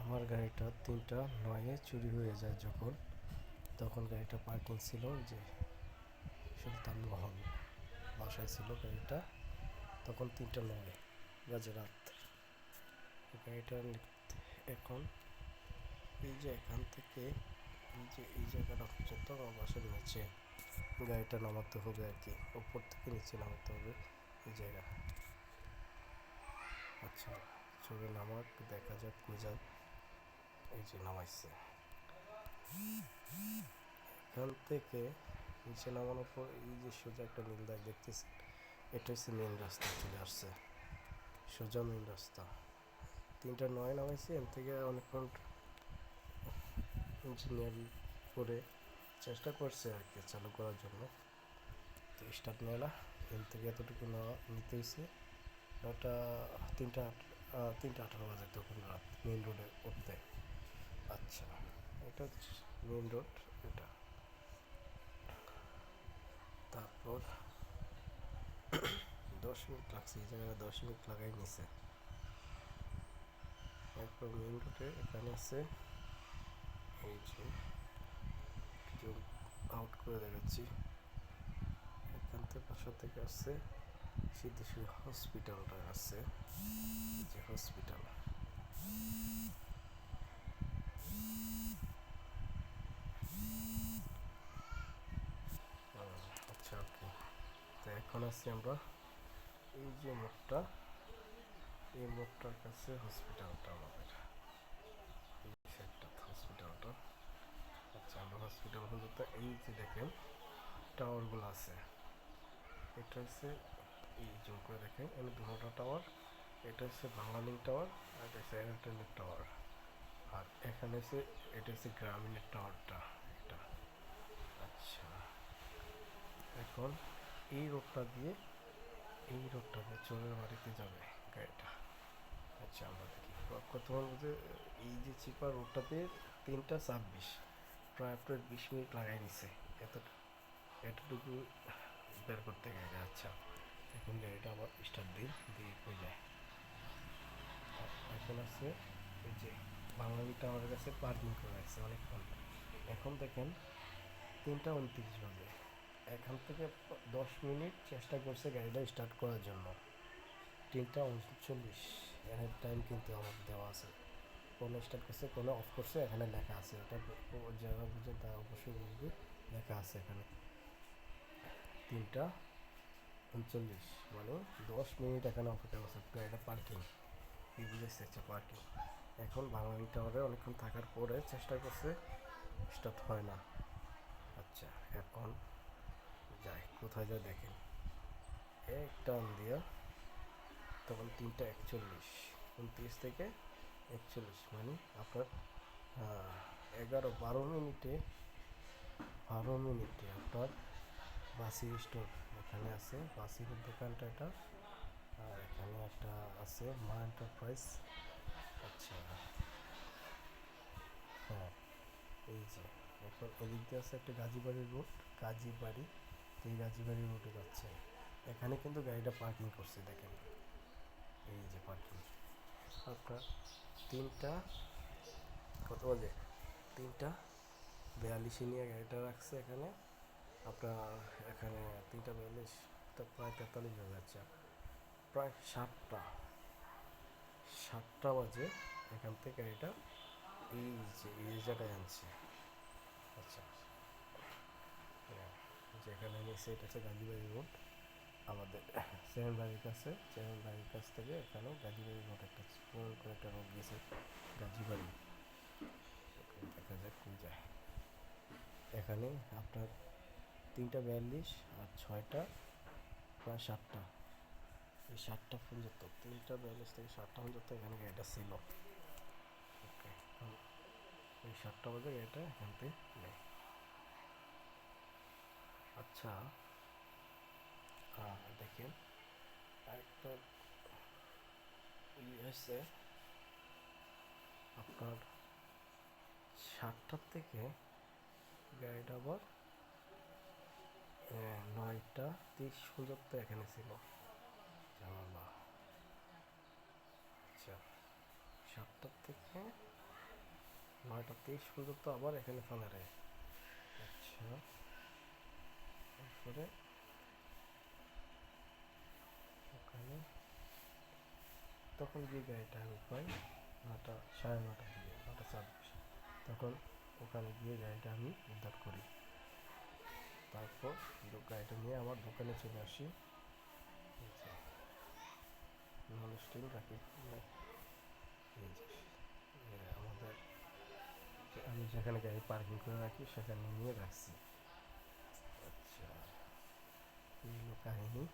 আমার গাড়িটা তিনটা নয়ে চুরি হয়ে যায় যখন, তখন গাড়িটা পার্কিং ছিল যে মহল বাসায় ছিল গাড়িটা, তখন তিনটা নয় বাজে রাত। গাড়িটা এখন এই যে এখান থেকে এই যে এই জায়গাটা পর্যন্ত আমার বাসার নিচে গাড়িটা নামাতে হবে আর কি উপর থেকে নিচে নামাতে হবে এই জায়গা। আচ্ছা চলে নামাক দেখা যাক কোথায় এই যে নামাইছে। এখান থেকে নিচে নামানোর পর এই যে সোজা একটা নীল দাগ দেখতেছি, এটা হচ্ছে মেন রাস্তা, চলে আসছে। সোজা মেন রাস্তা। তিনটা নয় নামাইছে, এর থেকে অনেকক্ষণ ইঞ্জিনিয়ারিং করে চেষ্টা করছে আর কি চালু করার জন্য। তো স্টার্ট নেয় না এর থেকে এতটুকু নেওয়া নিতে হয়েছে নটা তিনটা তিনটা আঠারো বাজে তখন রাত মেন রোডে উঠতে। আচ্ছা এটা মেন রোড এটা। তারপর দশ মিনিট লাগছে, এই জায়গায় দশ মিনিট লাগাই নিছে। এরপর মেন রোডে এখানে আছে, এই যে জুম আউট করে দেখাচ্ছি। এখান থেকে পাশা থেকে আসছে সিদ্ধেশ্বরী হসপিটালটা আছে যে হসপিটাল আচ্ছা ওকে তো এখন আছি আমরা এই যে মোড়টা, এই মোড়টার কাছে হসপিটালটা আমাদের। হসপিটালটা আচ্ছা আমরা হসপিটাল বলতে এই যে দেখেন টাওয়ারগুলো আছে। এটা হচ্ছে এই জুম করে দেখেন এখানে দুটো টাওয়ার এটা হচ্ছে বাংলালিং টাওয়ার আর এটা হচ্ছে এয়ারটেলের টাওয়ার আর এখানে হচ্ছে এটা হচ্ছে গ্রামীণের টাওয়ারটা এটা। আচ্ছা। এখন এই রোডটা দিয়ে, এই রোডটা দিয়ে চোরের বাড়িতে যাবে গাড়িটা। আচ্ছা আমরা দেখি। কত বলতে, এই যে চিপা রোডটাতে তিনটা ছাব্বিশ, প্রায় প্রায় বিশ মিনিট লাগাই নিছে এত, এতটুকু বের করতে গেলে আচ্ছা। এখন গাড়িটা আবার স্টার্ট দিই দিয়ে যায়? এখন আছে, এই যে বাঙালিটা আমার কাছে পার্কিং করে রাখছে অনেকক্ষণ। এখন দেখেন, তিনটা উনত্রিশ বাজে। এখান থেকে দশ মিনিট চেষ্টা করছে গাড়িটা স্টার্ট করার জন্য। তিনটা উনচল্লিশ, এখানে টাইম কিন্তু আমার দেওয়া আছে। কোনো স্টার্ট করছে, কোনো অফ করছে, এখানে লেখা আছে। এটা ব- ও যারা বুঝে তা অবশ্যই বুঝবে, লেখা আছে এখানে। তিনটা উনচল্লিশ মানে দশ মিনিট এখানে অপেক্ষা করছে গাড়িটা পার্কিং এই বুঝেছে পার্কিং এখন বাঙালি টাওয়ারে অনেকক্ষণ থাকার পরে চেষ্টা করছে স্টার্ট হয় না। আচ্ছা এখন যাই, কোথায় যায় দেখেন। এক টান দিয়া তখন তিনটা একচল্লিশ, উনত্রিশ থেকে একচল্লিশ মানে আপনার এগারো বারো মিনিটে বারো মিনিটে আপনার বাসি স্টোর এখানে আছে। বাসির দোকানটা এটা, আর এখানে একটা আছে মা এন্টারপ্রাইজ। আচ্ছা। হ্যাঁ দিয়ে আছে একটা রোড গাজীবাড়ি এই রোডে যাচ্ছে, এখানে কিন্তু গাড়িটা পার্কিং করছে, দেখেন। এই যে পার্কিং আপনার তিনটা, কত বাজে? তিনটা বিয়াল্লিশে নিয়ে গাড়িটা রাখছে এখানে। আপনার এখানে তিনটা বিয়াল্লিশ প্রায় তেতাল্লিশ হয়ে যাচ্ছে। প্রায় সাতটা। সাতটা বাজে, এখান থেকে গাড়িটা এই যে, এই জায়গায় আনছে। আচ্ছা। যেখানে নিয়েছে এটা হচ্ছে গাজীবাড়ি রোড আমাদের সেভেন বাড়ির কাছে সেভেন বাড়ির কাছ থেকে এখানে গাজীবাড়ি রোড একটা করে একটা রোড গেছে গাজীবাড়ি দেখা যাক কোন যায়। এখানে আপনার তিনটা বিয়াল্লিশ আর ছয়টা, প্রায় সাতটা। এই সাতটা পর্যন্ত তিনটা বিয়াল্লিশ থেকে সাতটা পর্যন্ত এখানে গাড়িটা ছিল। ওকে এই সাতটা বাজে গাড়িটা এখান থেকে নেই। আচ্ছা আহ, দেখেন আরেকটা ইয়ে আপনার সাতটার থেকে গাড়িটা আবার নয়টা তিরিশ পর্যন্ত এখানে ছিল। সাতটার থেকে নয়টা তেইশ পর্যন্ত আবার এখানে ফেলে রে আচ্ছা তারপরে ওখানে তখন যে গাড়িটা আমি পাই নটা সাড়ে নটার দিকে নটা ছাব্বিশ তখন ওখানে গিয়ে গাড়িটা আমি উদ্ধার করি তারপর গাড়িটা নিয়ে আমার দোকানে চলে আসি স্টিল রাখি। না- এই যে, এ, আমাদের আমি যেখানে গাড়ি পার্কিং করে রাখি, সেখানে নিয়ে রাখছি। আচ্ছা কাহিনী।